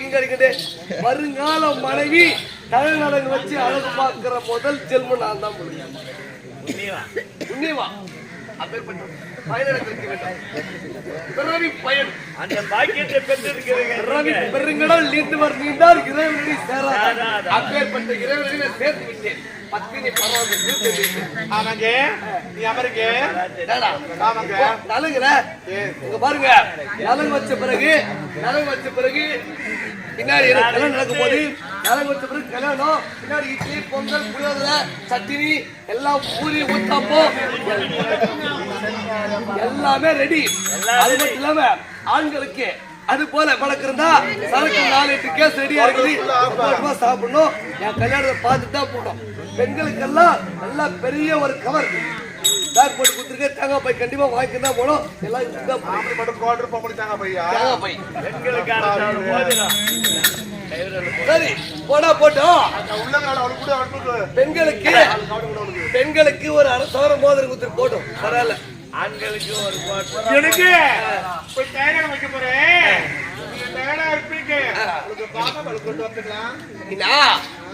கிடைக்குது. வருங்கால மனைவி தரணலங்க வச்சு அழகு பார்க்கிற முதல் ஜென்மம் நான் தான் முடியும் உண்மைவா அப்பேற்பட்ட பயனிடத்திற்கு வேண்டும். பிறவி பயன். அந்த பாக்கியத்தை பெற்றிருக்கிறீங்க. பிறவி பெருங்கடல் நீண்டுவர் நீண்டார் இறைவனடி சேரார் அப்பேற்பட்ட இறைவனடி சேர்த்து விட்டேன். பத்தினி பரவாயில்லை விட்டேன். ஆமாங்க. நீ அமருங்க? ஆமாங்க. நலுங்குல இங்க பாருங்க. நலங்கு வச்ச பிறகு நலங்கு வச்ச பிறகு பின்னாடி கல்யாணம் நடக்கும் போது பிறகு கல்யாணம். பின்னாடி இட்லி பொங்கல் புளியோதரை சட்டினி எல்லாம் பூரி ஊத்தாப்பம். எல்லாமே ரெடி அது மட்டும் இல்லாம ஆண்களுக்கு அது போல பழக்கம் இருந்தா சரக்கு நாலு எட்டு கேஸ் ரெடியா இருக்குது. சாப்பிடணும். என் கல்யாணத்தை பார்த்துட்டு தான் போட்டோம் பெண்களுக்கெல்லாம் நல்லா பெரிய ஒரு கவர் பேக் போட்டு கொடுத்துருக்கேன் தேங்காய் பை கண்டிப்பா வாங்கிட்டு தான் போனோம் எல்லாம். அப்படி மட்டும் கோட்டர் பொம்பளை தாங்க பையா. தேங்காய் பை சரி போனா போட்டோம். பெண்களுக்கு பெண்களுக்கு ஒரு அரசவரம் மோதிரம் கொடுத்துட்டு போட்டோம். பரவாயில்ல. ஆண்களுக்கு ஒரு எனக்கு வைக்க போறேன்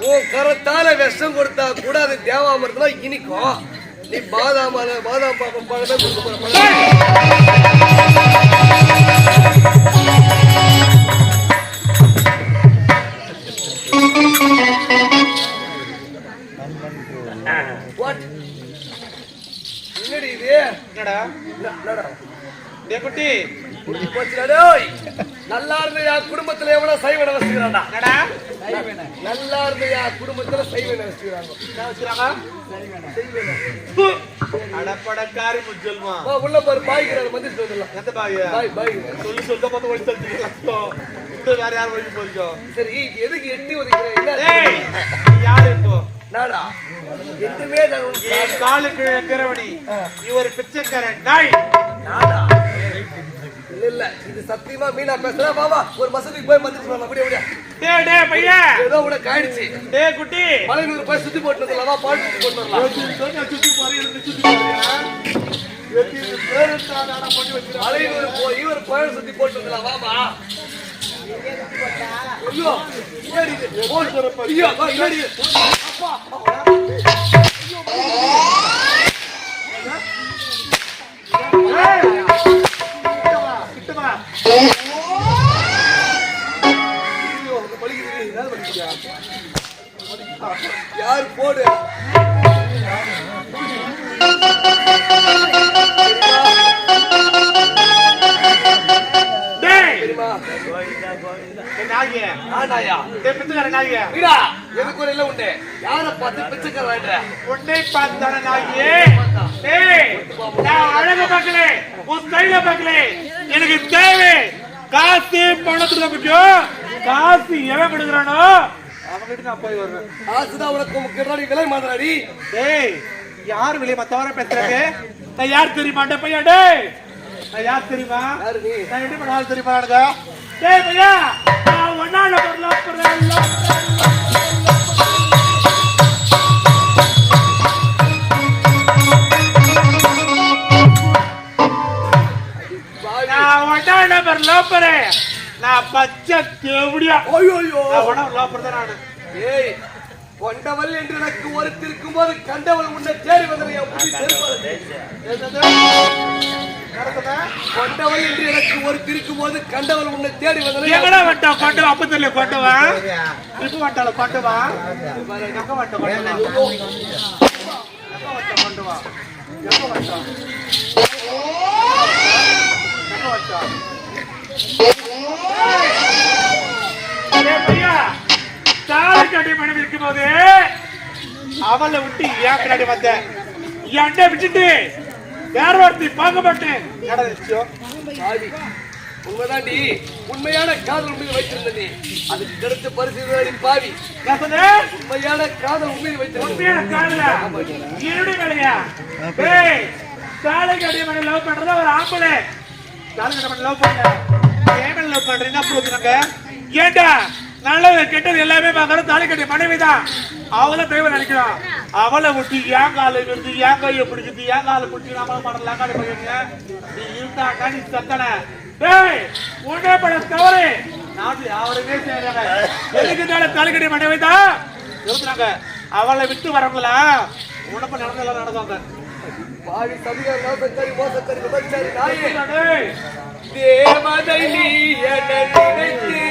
உன் கரத்தால விஷம் கொடுத்தா கூட அது தேவாமிரதமா இனிக்கும். நீ பாதாம் பழ- பாதாம் பாப்பம் பழமே கொடுக்க போற? என்னடி இது? என்னடா? என்ன- என்னடா? டே குட்டி. புடிச்சு போச்சுடா டேய். நல்லா இருந்த குடும்பத்துல எவ்வளவு சைவனை வச்சுக்கிறான்டா. என்னடா? நல்லா இருந்த என் குடும்பத்துல வச்சுக்கிறாங்க. அடப்படக்காரி முஜல்மா வா, உள்ள பாரு பாய்க்கிறாரு வந்துடலாம் எந்த பாய்? பாய் பாய். சொல்லி சொல்ல பார்த்து ஒழிச்சு தள்ளிட்டு வேற யார் ஒழிச்சு போறீங்க சரி எதுக்கு எட்டி ஒதுக்கிறேன் என்ன? ஏய் நீ யாரு இப்போ? நாடா எட்டுமே காலுக்கு கிரவணி நீ ஒரு பிச்சைக்காரன். நாய். நாடா இல்ல இல்ல இது சத்தியமா மீனா பேசுறேன் பாபா ஒரு மசதிக்கு போய் மந்திரிச்சு வரலாம் அப்படியே அப்படியே டேய் டேய் பையன் ஏதோ உனக்கு ஆயிடுச்சு டேய் குட்டி மலைநூறு போய் சுத்தி போட்டு வந்துடலாமா பாட்டு சுத்தி போட்டு வரலாம் சுத்தி பாரு எனக்கு சுத்தி பாரு மலைநூறு போய் ஒரு கோயில் சுத்தி போட்டு வந்துடலாம் வாமா ஐயோ. ஐயோ அப்பா, ஐயோ, இந்த நாயே போடு எனக்கு ஒரு இல்ல உண்டு யார பார்த்து பிச்சைக்கார வேண்ட உன்னை பார்த்தான நாயே டேய் நான் அழக பார்க்கல பார்க்கல. எனக்கு தேவை. காசு பணத்துக்கு தான் முக்கியம் காசு எவன் கொடுக்குறானோ? அவன்கிட்ட நான் போய் வருவேன் ஆசுதான் உனக்கு முக்கியமாடி விலை மாதிராடி டேய் யார் வெளியே மத்தவர பேசுறாங்க? நான் யார் தெரியுமா? டேய் பையா டேய். நான் யார் தெரியுமா? நான் என்ன பண்ண ஆள் தெரியுமா டேய் பையா நான் ஒன்னால பொருளா நம்பர் லோப்பரே. நான் பச்சை தேவடியா நான் ஒன்னா லோப்பர் தான் நானு. ஏய் கொண்டவள் என்று எனக்கு ஒருத்தி இருக்கும் போது கண்டவள் உன்னை தேடி? கொண்டவள் என்று எனக்கு ஒருத்தி இருக்கும் போது கண்டவள் உன்னை தேடி வந்தது எங்கடா வட்டா கொண்டு வா, அப்ப தெரியல கொண்டு வா. இப்ப வட்டால கொண்டு வா. எங்க வட்ட கொண்டு வா. எங்க வட்ட கொண்டு வா. எங்க வட்டா எங்க வட்டா மனைவி இருக்கும்போது அவளை விட்டு ஏன் பின்னாடி வந்த என்கிட்ட விட்டுட்டு வேற ஒருத்தி பார்க்க மாட்டேன். உண்மைதாண்டி உண்மையான காதல் உண்மையில் வைத்திருந்த நீ. அதுக்கு கிடைச்ச பரிசு பாவி. உண்மையான காதல் உண்மையில் வைத்திருந்த காலை கடி மணி லவ் பண்றதா ஒரு ஆம்பளை. காலை கடி மணி லவ் பண்ண. ஏன் லவ் பண்றீங்க அப்புறம் ஏன்டா நல்லது கெட்டது எல்லாமே பாக்குற தாலி மனைவி தான் அவள தெய்வம் நினைக்கிறான் அவளை விட்டு ஏன் காலை விழுந்து ஏன் கையை பிடிச்சிட்டு ஏன் காலை பிடிச்சி நாம பண்ணலாம் காலை பையங்க நீ இருந்தாக்கா நீ சத்தன. டேய் உன்னே பட தவறு. நாட்டுல யாருமே செய்யறாங்க எதுக்கு தானே தாலி கட்டிய மனைவி தான் இருக்கிறாங்க அவளை விட்டு வரவங்களா? உனப்பு நடந்தெல்லாம் நடந்தாங்க பாவி சதிகார மோசக்கரி விபச்சாரி நாயே. தேவதை நீ என நினைத்து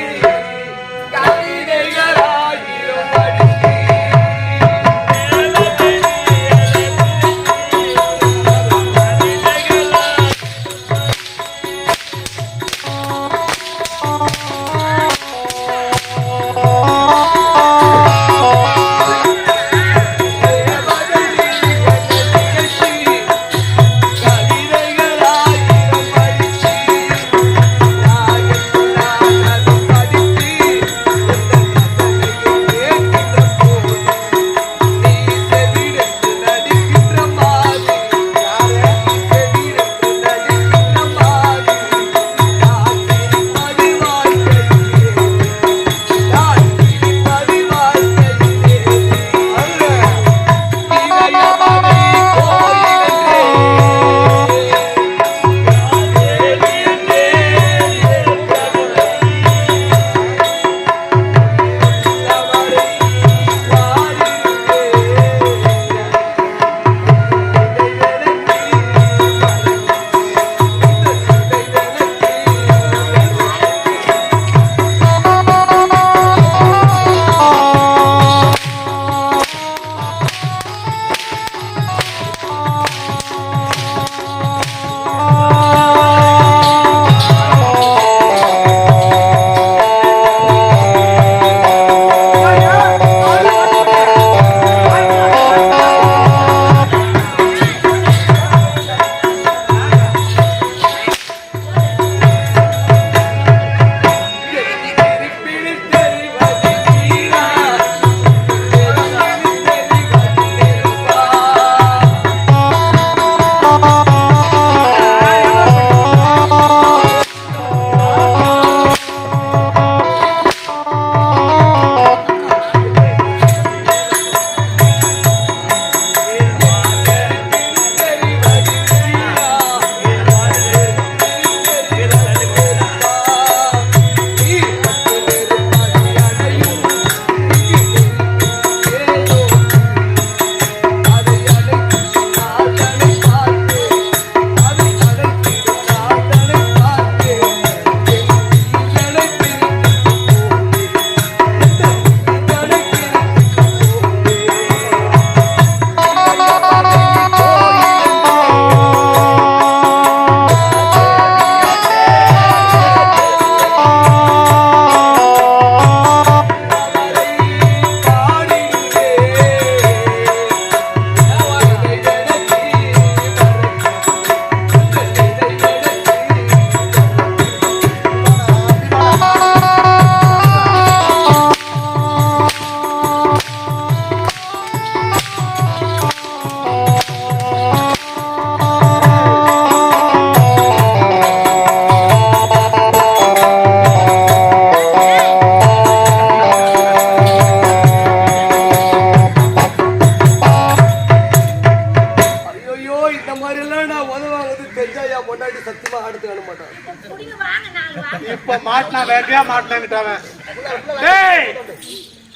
மாட்டினாங்கிட்டாவன் டேய்!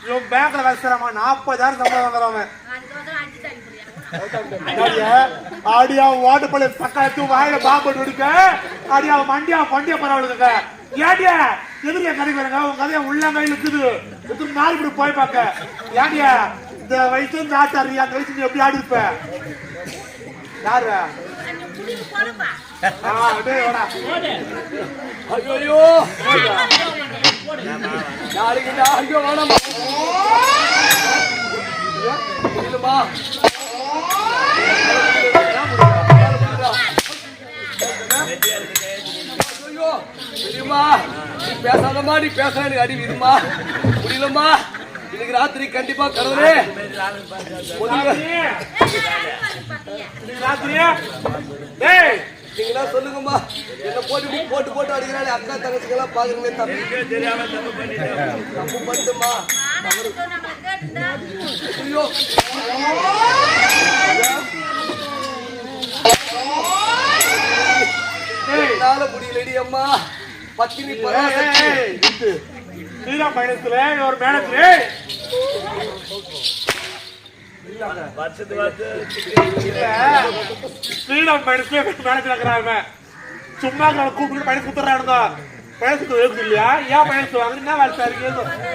இவன் பேங்க்ல வச்சுறாமா நாற்பதாயிரம் சம்பளம் வாங்குறவன். அதுக்கு வந்து அஞ்சு தள்ளி அடியா ஆடியா பக்கத்து வாயில பாம்பு எடுக்க அடியா மண்டியா பண்டிய பரவாயில்லைங்க ஏடியா எதிரியா கடைக்கு வரங்க உங்க கதையா உள்ளங்கையில் இருக்குது. எத்தனை நாள் இப்படி போய் பார்க்க. ஏடியா இந்த வயசு இந்த அந்த வயசு நீ எப்படி ஆடி இருப்ப? யாரு ஐயோ நாளைக்கு நான் ஐயோ வேணாமா ஐயோ நீ பேசாதம்மா நீ பேச எனக்கு அடி விடுமா முடியலம்மா இன்னைக்கு ராத்திரி கண்டிப்பா கடவுளே. முதல்ல ராத்திரி, இன்னைக்கு ராத்திரி, டேய் நீங்க என்ன சொல்லுங்கம்மா. என்ன போட்டு போட்டு போட்டு அடிக்கிறாளே அக்கா தங்கச்சிக்கெல்லாம் பாக்குறீங்க தம்பி. தெரியாம தப்பு பண்ணுமா ஐயோ. என்னால முடியலடி அம்மா. பத்தினி பராசக்தி பயணத்துல ஒரு மேனேஜர் வருஷத்து வருஷம் ஸ்ரீராம் பயணத்துல மேனேஜர் இருக்கிறாங்க சும்மா கூப்பிட்டு பயணம் குத்துறானுங்க பயணத்துக்கு எழுது இல்லையா? ஏன் பயணத்து வாங்க என்ன வேலை சார்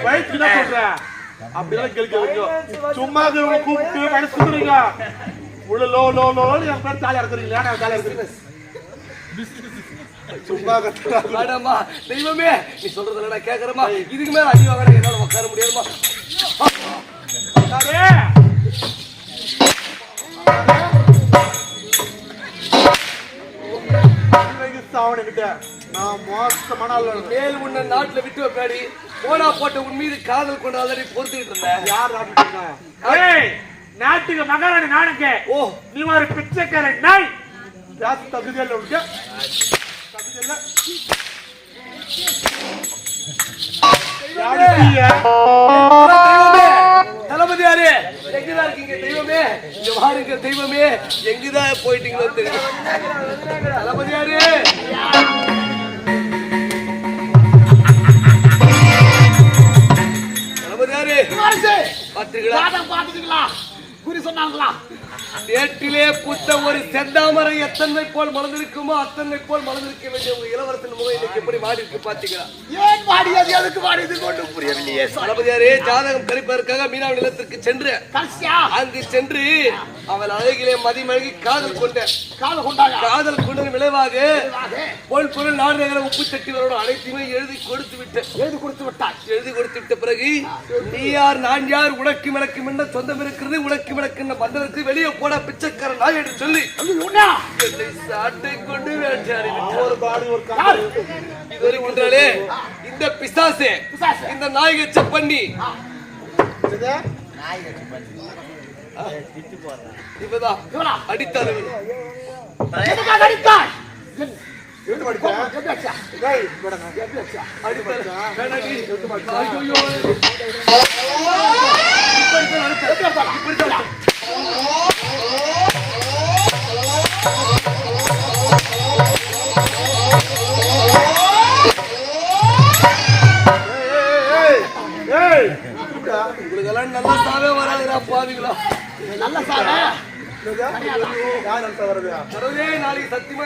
வயசுக்கு தான் சொல்றேன் அப்படிலாம் கேள்வி வைக்கும் சும்மா இருக்கிறவங்க கூப்பிட்டு பயணம் குத்துறீங்க உள்ள லோ லோ லோ என் பேர் ஜாலியா இருக்கிறீங்களா? நான் ஜாலியா இருக்கிறேன். சும்மா வேண்டாம்மா தெய்வமே நீ சொல்றதுல நான் கேக்குறேம்மா. இதுக்கு மேல அடி வாங்க என்னால உட்கார முடியாதுமா. மேல் உன்னை நாட்டுல விட்டு வைப்பாடி. போனா போட்ட உன் மீது காதல் கொண்டு ஆல்ரெடி பொறுத்துக்கிட்டு இருந்தேன் யார் நாட்டுக்கு மகாராணி நானுக்கு. ஓ. நீ ஒரு பிச்சைக்கார நாய். ஜாஸ்தி தகுதி யாரு எங்கதான் இருக்கீங்க தெய்வமே? இங்க வாருங்க தெய்வமே. எங்கதான் போயிட்டீங்களோ தெரியல. தளபதி யாரு தளபதி யாரு பாத்தீங்களா பாத்துட்டீங்களா குறி சொன்னாங்களா? ஏட்டிலே புத்த ஒரு செந்தாமரை எத்தனை போல் மலர்ந்திருக்குமோ? அத்தனை போல் மலர்ந்திருக்க வேண்டிய உங்க இளவரசன் முகம் இன்னைக்கு எப்படி மாறி இருக்கு பாத்தீங்களா? ஏன் வாடியது எதுக்கு வாடியது கொண்டு புரியவில்லையே. தளபதியாரே ஜாதகம் கழிப்பதற்காக மீனா நிலத்திற்கு சென்று அங்கு சென்று அவள் அழகிலே மதிமழகி காதல் கொண்ட காது கொண்டாங்க காதல் கொண்டதன் விளைவாக பொல் பொருள் நாடு நகர உப்பு சட்டிகளோட அனைத்தையுமே எழுதி கொடுத்து விட்ட எழுதி கொடுத்து விட்டாய். எழுதி கொடுத்து விட்ட பிறகு நீ யார் நான் யார் உனக்கு விளக்கும் என்ன சொந்தம் இருக்கிறது உனக்கு விளக்கு பந்தருக்கு வெளியே போட பிச்சைக்கார நாய் என்று சொல்லி என்னை சாட்டை கொண்டு வேட்டையாடி. ஒரு பாடி ஒரு காடு. இது வருகின்றாலே இந்த பிசாசே. இந்த இது? இவதான். இவளா? அடித்தாரு அடித்தாய்? உங்களுக்கெல்லாம் நல்ல சாவே வராதுடா பாவிங்களா நல்ல? கடவுளே நாளைக்கு சத்தியமா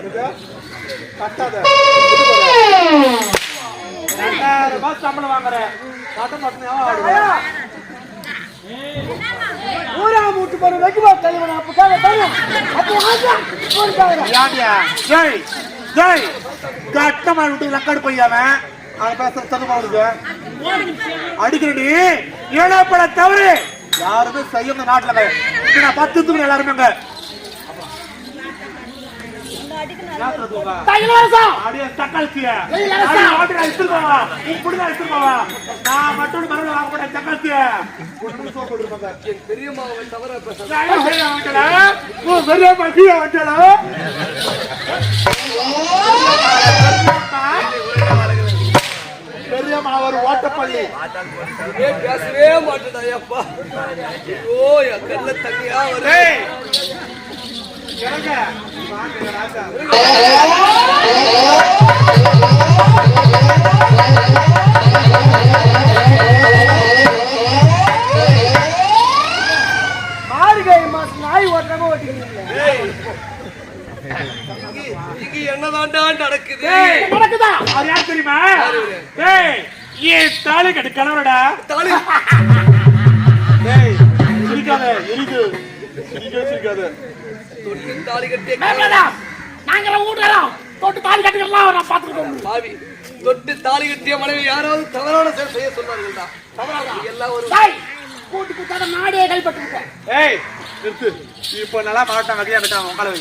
இந்த? கட்டாத. ரெண்டாயிரம் ரூபாய் சம்பளம் வாங்குறேன். ஊரா மூட்டு போற வெகுவா தலைவன் அப்பக்காக தரும். அப்போ போடுறாங்க யாண்டியா ஜெய் ஜெய். கட்டமா விட்டு லக்காடு பையாவன் அவன். பேசுற சதுமா அடிக்கிறடி. ஏழப்பட தவறு. யாருமே செய்ய இந்த நாட்டுல நான் பத்து தூக்கு எல்லாருமே பெரியம்மாவை தவறா பேசாத. பெரியம்மா ஒரு ஓட்டப்பள்ளி இதே பேசவே மாட்டேடா ஐயப்பா ஐயோ என் கண்ணுல தண்ணியா வருது டேய், இறங்க. வாங்க, ராஜா. கட்டு கணவனடா. தாலி. டேய் சிரிக்காத எரிது சிரிக்கவே சிரிக்காத. தொட்டு தாலி கட்டிய மேலடா நாங்க ஊடுறோம் தொட்டு தாலி கட்டிக்கலாம் நான் பாத்துக்கிட்டோம் பாவி தொட்டு தாலி கட்டிய மனைவி யாராவது தவறான செயல் செய்ய சொன்னார்கள்டா. இது எல்லாம் ஒரு தாய் கூட்டு கூட்டாத நாடே கைப்பட்டு ஏய் நிறுத்து. இப்போ நல்லா மாட்டாங்க அடியா கட்டாங்க உங்களை வை.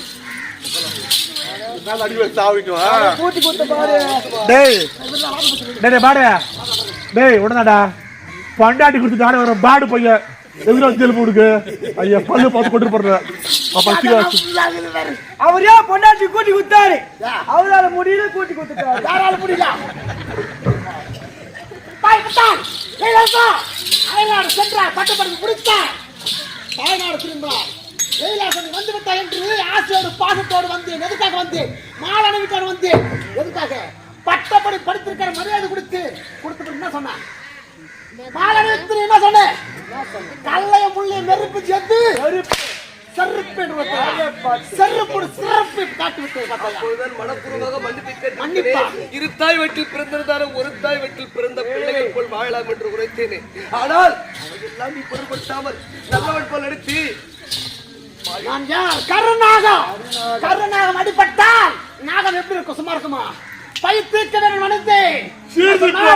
சாவிக்கும் கூட்டி கூட்ட பாரு. டேய் டேய் டேய் பாடு டேய் உடனடா பண்டாட்டி கொடுத்து தாடு வர பாடு பையன் எதுனா ஜெல் போடுங்க ஐயா பல்லு பார்த்து கொண்டு சிகாச்சு அவர் ஏன் பொண்டாட்டி கூட்டி குத்தாரு அவரால முடியல கூட்டி குத்துட்டாரு யாரால முடியல? அயல்நாடு சென்றார் பட்டப்படிப்பு முடித்தார் தாய்நாடு திரும்பினார் கைலாசன் வந்து விட்டார் என்று ஆசையோடு பாசத்தோடு வந்தேன் எதுக்காக வந்தேன் மாலன வீட்டார் வந்தேன் எதுக்காக? பட்டப்படி படித்திருக்கிற மரியாதை கொடுத்து கொடுத்து என்ன சொன்னான் மாலன வீட்டு என்ன சொன்னேன் கல்லைய முள்ளைய நெருப்பு சேர்த்து செருப்பு. செருப்பு சிறப்பு காட்டி விட்டு பார்த்தாயா அப்பொழுதுதான் மனப்பூர்வமாக மன்னிப்பு. இரு தாய் வீட்டில் பிறந்திருந்தாலும் ஒரு தாய் வீட்டில் பிறந்த பிள்ளைகள் போல் வாழலாம் என்று உரைத்தேனே. ஆனால் அவையெல்லாம் நீ பொருட்படுத்தாமல் நல்லவன் போல் நடித்து நான் யார்? அடிபட்டால் நாகம் எப்படி இருக்கும்? சும்மா இருக்குமா? மனிதன் சீர்திருத்தா.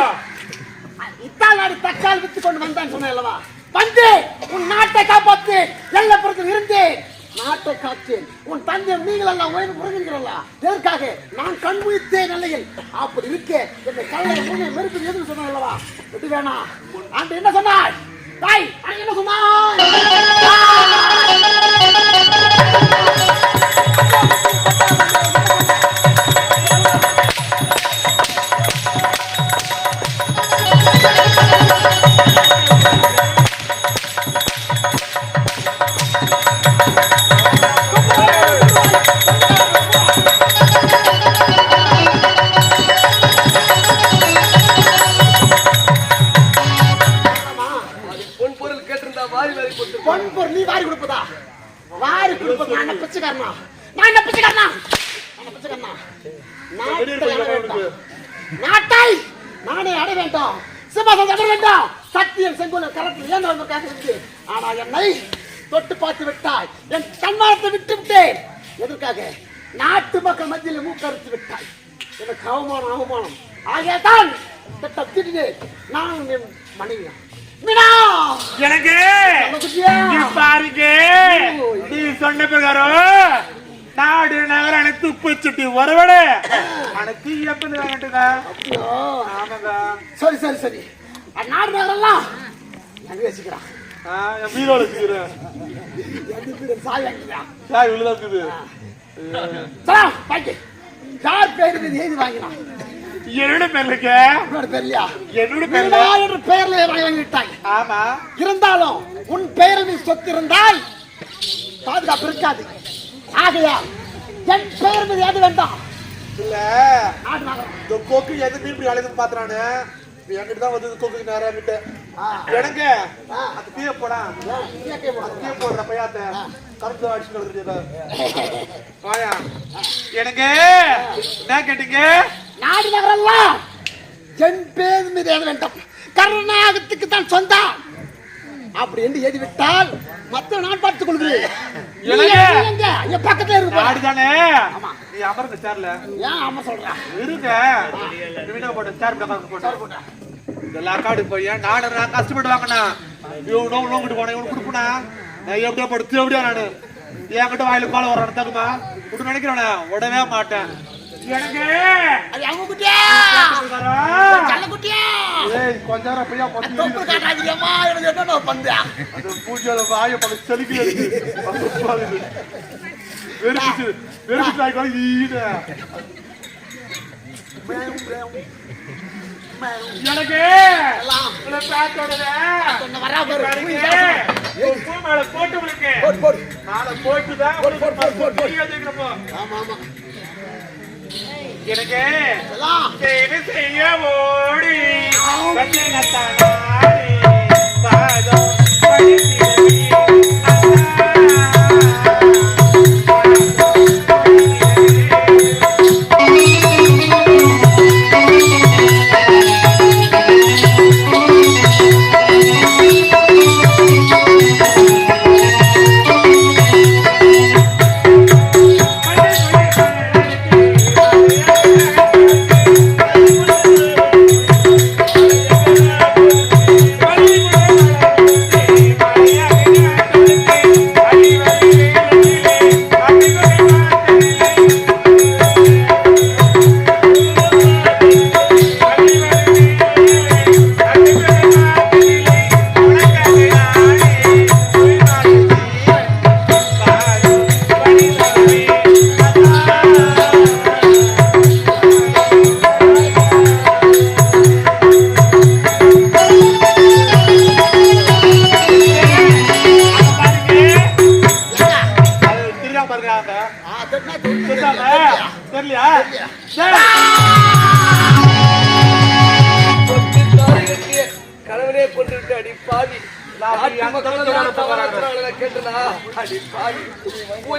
இத்தால் நாடு தக்கால் வித்து கொண்டு வந்தான் சொன்னேன் அல்லவா வந்து உன் நாட்டை காப்பாத்து எல்லப்புறத்தில் இருந்தேன் நாட்டை காத்தேன் உன் தந்தை நீங்கள் எல்லாம் உயர்ந்து புரிஞ்சுக்கிறல்ல எதற்காக? நான் கண் முழித்தேன் நிலையில் அப்படி இருக்க இந்த கல்லை முன்னே மெருப்பு எதுன்னு சொன்னேன் அல்லவா விட்டு வேணாம் அந்த என்ன சொன்னாய்? தாய் என்ன சொன்னாய் தொட்டு பார்த்து விட்டாய். என் தன்மானத்தை விட்டு விட்டேன். எதற்காக? நாட்டு மக்கள் மத்தியில் மூக்கறுத்து விட்டாய். எனக்கு அவமானம் அவமானம். ஆகியதான் திட்டம் திட்டு நான் என் மனைவி மீனா! எனக்கு? பாருங்க. நீ சொன்ன பிரகாரம் நாடு நகர அனைத்து உப்பு சுட்டி வரவட அனைத்து எப்படி வாங்கிட்டுங்க ஐயோ. ஆமாங்க சரி சரி சரி. நாடு நகரெல்லாம் ஆ, என் வீரோட இருக்கிறேன் சாய் உள்ளதா இருக்குது. யார் பேர் எழுதி வாங்கினான் என்னோட பேர்லக்க உன்னோட பேர் இல்லையா? என்னோட பேர்ல என்ற பெயர்ல வாங்கி வாங்கிவிட்டாய். ஆமா. இருந்தாலும் உன் பெயரில் நீ சொத்து இருந்தால் பாதுகாப்பு இருக்காது. ஆகையா என் பெயர் மீது எது வேண்டாம்? இல்ல. இந்த கோக்கு எது மீன் பிடி அழைத்து பாத்துறானு என்கிட்ட தான் வந்து கோக்கு நேரம் கிட்ட. எனக்கு அந்த தீய போடா. தீய போடுற பையாத்த கருத்து அடிச்சு வாயா. எனக்கு என்ன கேட்டீங்க? நாடு நகரெல்லாம் என் பேர் மீது எழுத வேண்டும். கர்நாடகத்துக்கு தான் சொந்தம். அப்படி என்று எழுதி விட்டால் மத்த நான் பார்த்துக் கொள்கிறேன்? இங்க பக்கத்துல இருக்கு பாரு. நாடுதானே? நீ அமர்ந்த சேர்ல ஏன் அம்மா சொல்றா? இருங்க. வீணா போட்ட சேர் போட்ட எல்லா காடு போய் நாடு நான் கஷ்டப்பட்டு வாங்கினா இவனோ நோங்கிட்டு போனேன். இவனு கொடுப்பனா நான். எப்படியா படுத்து எப்படியா நானு. என்கிட்ட வாயில கோல வர தகுமா விட்டு நினைக்கிறேன் விடவே மாட்டேன். எனக்கு கொஞ்ச நேரம் பையா அந்த பூஜையில வாய பல செலுக்கி வெறுப்பிச்சு வெறுப்பிச்சு ஆயிக்கோ ஈன எனக்கு எல்லாம் உங்களை பார்த்தோடனே சொன்ன வரா பாரு பாருங்க, ஒரு பூ மேல போட்டு உங்களுக்கு போடு போடு நாளை போட்டு தான் நீங்க ஜெயிக்கிறப்போ. ஆமா ஆமா எனக்கு செய்ய ஓடி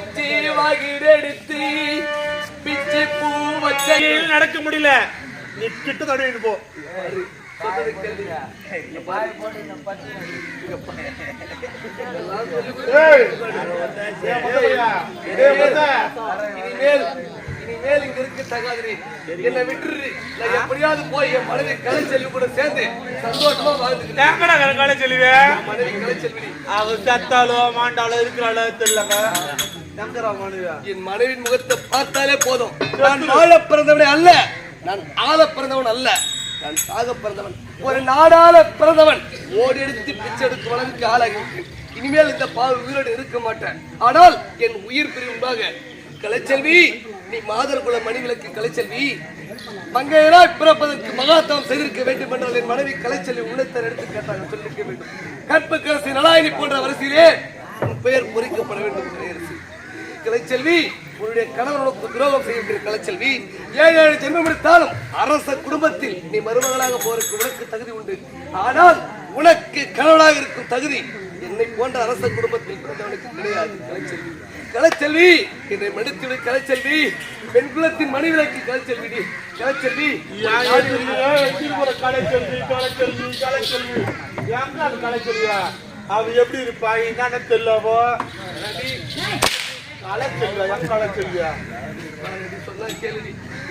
உச்சி வாகிட எடுத்து பிச்சு பூ வச்ச நடக்க முடியல. நீ கிட்ட தடவை போ. இனிமேல் இனிமேல் இங்க இருக்க தகாதிரி. என்னை விட்டுரு. நான் எப்படியாவது போய் என் மனைவி கலைச்செல்வி கூட சேர்ந்து சந்தோஷமா வாழ்ந்துக்கிட்டேன் சொல்லுவே மனைவி கலைச்செல்வி அவ செத்தாலோ மாண்டாலோ இருக்கிறாளோ தெரியலங்க என் மனைவியின் முகத்தை பார்த்தாலே போதும். நான் வாழ பிறந்தவனே அல்ல. நான் ஆள பிறந்தவன் அல்ல. நான் சாக பிறந்தவன். ஒரு நாடாள பிறந்தவன். ஓடி எடுத்து பிச்சை எடுக்கும் அளவுக்கு ஆளாகி இனிமேல் இந்த பாவ உயிரோடு இருக்க மாட்டேன். ஆனால் என் உயிர் பிரிவுமாக கலைச்செல்வி நீ மாதர் குல மணிவிளக்கு கலைச்செல்வி மங்கையராய் பிறப்பதற்கு மகாத்தவம் செய்திருக்க வேண்டும் என்றால் என் மனைவி கலைச்செல்வி உள்ளத்தை எடுத்து கேட்டாங்க சொல்லிருக்க வேண்டும் கற்புக்கரசி நலாயினி போன்ற வரிசையிலே பெயர் பொறிக்கப்பட வேண்டும் கலைச்செல்வி உன்னுடைய கணவனுக்கு துரோகம் செய்கின்ற கலைச்செல்வி ஏழு ஏழு ஜென்மம் எடுத்தாலும் அரச குடும்பத்தில் நீ மருமகளாக போறதுக்கு உனக்கு தகுதி உண்டு. ஆனால் உனக்கு கணவனாக இருக்கும் தகுதி என்னை போன்ற அரச குடும்பத்தில் பிறந்தவனுக்கு கிடையாது கலைச்செல்வி கலைச்செல்வி என்னை மன்னித்துவிடு கலைச்செல்வி பெண் குலத்தின் மணிவிலக்கு கலைச்செல்வி. கலைச்செல்வி கலைச்செல்வி கலைச்செல்வி கலைச்செல்வி கலைச்செல்வியா அவ எப்படி இருப்பா? என்னன்னு தெரியலவோ கலைச்செல்வியா எங்க கலைச்செல்வியா நீ சொன்னா கேளுடி.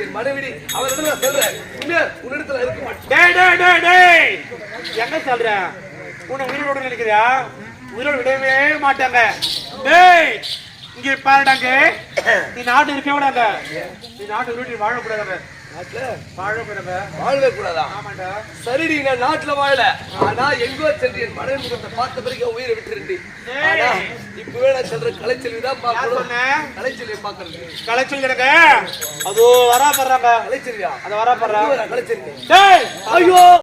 என் மனைவிடி அவரிடம் நான் சொல்றேன். உண்மையா உன்னிடத்துல இருக்க மாட்டேன். டேய் டேய் டேய் டேய். எங்க சொல்ற? உன்னை உயிரோடு நினைக்கிறியா? உயிரோடு விடவே மாட்டாங்க. டேய் இங்க பாருடாங்க. நீ நாட்டு இருக்க விடாங்க நீ நாட்டு வீட்டில் வாழக்கூடாதாங்க நாட்டுல வாழக்கூடாங்க வாழவே கூடாதா சரிடி நான் நாட்டுல வாழல. ஆனா எங்கோ சென்று என் மனைவி முகத்தை பார்த்த பிறகு உயிரை. ஆனா இப்பவே நான் சொல்ற கலைச்செல்வி தான் கலைச்செல்வியை பார்க்கறது. கலைச்சொல்லிருக்க அது வரா படுறாங்க கலைச்செல்வியா அது வரா படுறா கலைச்செல்வி ஐயோ!